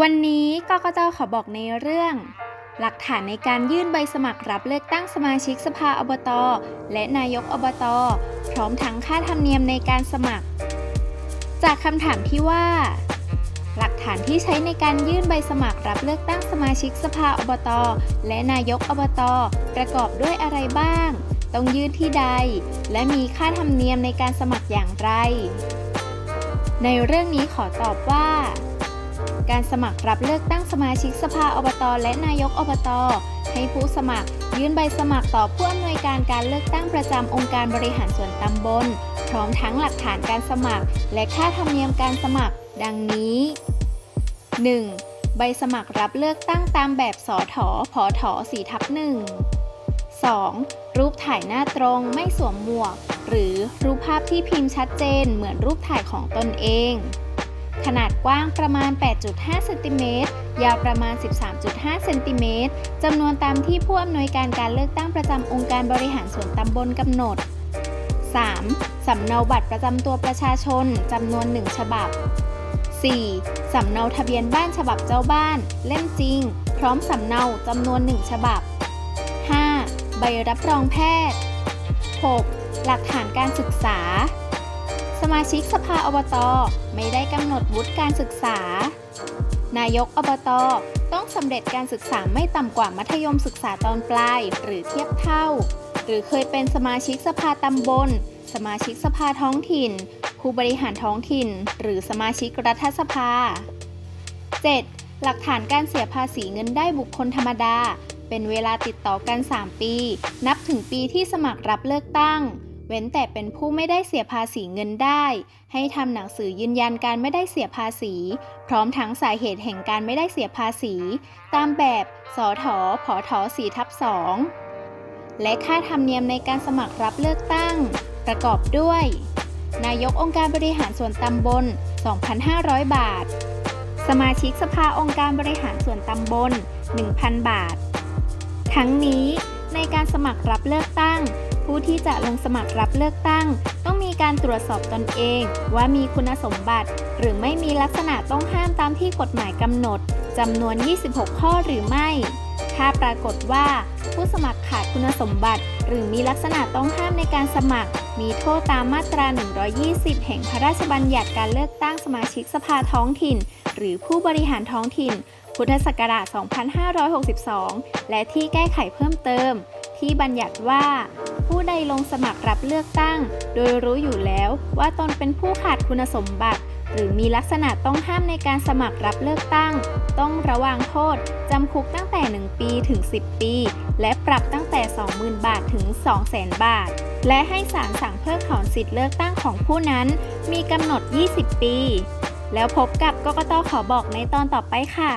วันนี้กกตขอบอกในเรื่อง หลักฐานในการยื่นใบสมัครรับเลือกตั้งสมาชิกสภาอบต และนายกอบต พร้อมทั้งค่าธรรมเนียมในการสมัคร จากคำถามที่ว่า หลักฐานที่ใช้ในการยื่นใบสมัครรับเลือกตั้งสมาชิกสภาอบต และนายกอบต ประกอบด้วยอะไรบ้าง ต้องยื่นที่ใด และมีค่าธรรมเนียมในการสมัครอย่างไร ในเรื่องนี้ขอตอบว่า การสมัครรับเลือกตั้งสมาชิกสภาอบตและนายกอบตให้ผู้สมัคร ยื่นใบสมัครต่อผู้อำนวยการการเลือกตั้งประจำองค์การบริหารส่วนตำบล พร้อมทั้งหลักฐานการสมัคร และค่าธรรมเนียมการสมัคร ดังนี้ 1. ใบสมัครรับเลือกตั้งตามแบบสอถอพอถอ4ทับ1 2. รูปถ่ายหน้าตรงไม่สวมหมวก หรือรูปภาพที่พิมพ์ชัดเจนเหมือนรูปถ่ายของตนเอง ขนาดกว้างประมาณ 8.5 เซนติเมตร ยาวประมาณ 13.5 เซนติเมตร จำนวนตามที่ผู้อำนวยการการเลือกตั้งประจำองค์การบริหารส่วนตำบลกำหนด 3. สำเนาบัตรประจำตัวประชาชน จำนวน 1 ฉบับ 4. สำเนาทะเบียนบ้านฉบับเจ้าบ้าน เล่มจริง พร้อมสำเนาจำนวน 1 ฉบับ 5. ใบรับรองแพทย์ 6. หลักฐานการศึกษา มาชิกสภาอบตไม่ได้กำหนดวุฒิการศึกษา นายกอบตต้องสำเร็จการศึกษาไม่ต่ำกว่ามัธยมศึกษาตอนปลาย หรือเทียบเท่า หรือเคยเป็นสมาชิกสภาตำบล สมาชิกสภาท้องถิ่น ผู้บริหารท้องถิ่น หรือสมาชิกรัฐสภา 7. หลักฐานการเสียภาษีเงินได้บุคคลธรรมดา เป็นเวลาติดต่อกัน 3 ปี นับถึงปีที่สมัครรับเลือกตั้ง เว้นแต่เป็นผู้ไม่ได้เสียภาษีเงินได้ ให้ทำหนังสือยืนยันการไม่ได้เสียภาษี พร้อมทั้งสาเหตุแห่งการไม่ได้เสียภาษี ตามแบบสทผท4ทับ2และค่าธรรมเนียมในการสมัครรับเลือกตั้ง ประกอบด้วย นายกองค์การบริหารส่วนตำบล 2,500 บาท สมาชิกสภาองค์การบริหารส่วนตำบล 1,000 บาท ทั้งนี้ในการสมัครรับเลือกตั้ง ผู้ที่จะลงสมัครรับเลือกตั้ง ต้องมีการตรวจสอบตนเอง ว่ามีคุณสมบัติ หรือไม่มีลักษณะต้องห้ามตามที่กฎหมายกำหนดจำนวน 26 ข้อหรือไม่ ถ้าปรากฏว่า ผู้สมัครขาดคุณสมบัติ หรือมีลักษณะต้องห้ามในการสมัคร มีโทษตามมาตรา 120 แห่งพระราชบัญญัติการเลือกตั้งสมาชิกสภาท้องถิ่น หรือผู้บริหารท้องถิ่น พุทธศักราช 2562 และที่แก้ไขเพิ่มเติม ที่บัญญัติว่า ผู้ใดลงสมัครรับเลือกตั้ง โดยรู้อยู่แล้วว่าตนเป็นผู้ขาดคุณสมบัติ หรือมีลักษณะต้องห้ามในการสมัครรับเลือกตั้ง ต้องระวางโทษ จำคุกตั้งแต่ 1 ปีถึง 10 ปี และปรับตั้งแต่ 20,000 บาทถึง 200,000 บาท และให้ศาลสั่งเพิกถอนสิทธิ์เลือกตั้งของผู้นั้น มีกำหนด 20 ปี แล้วพบกับกกตขอบอกในตอนต่อไปค่ะ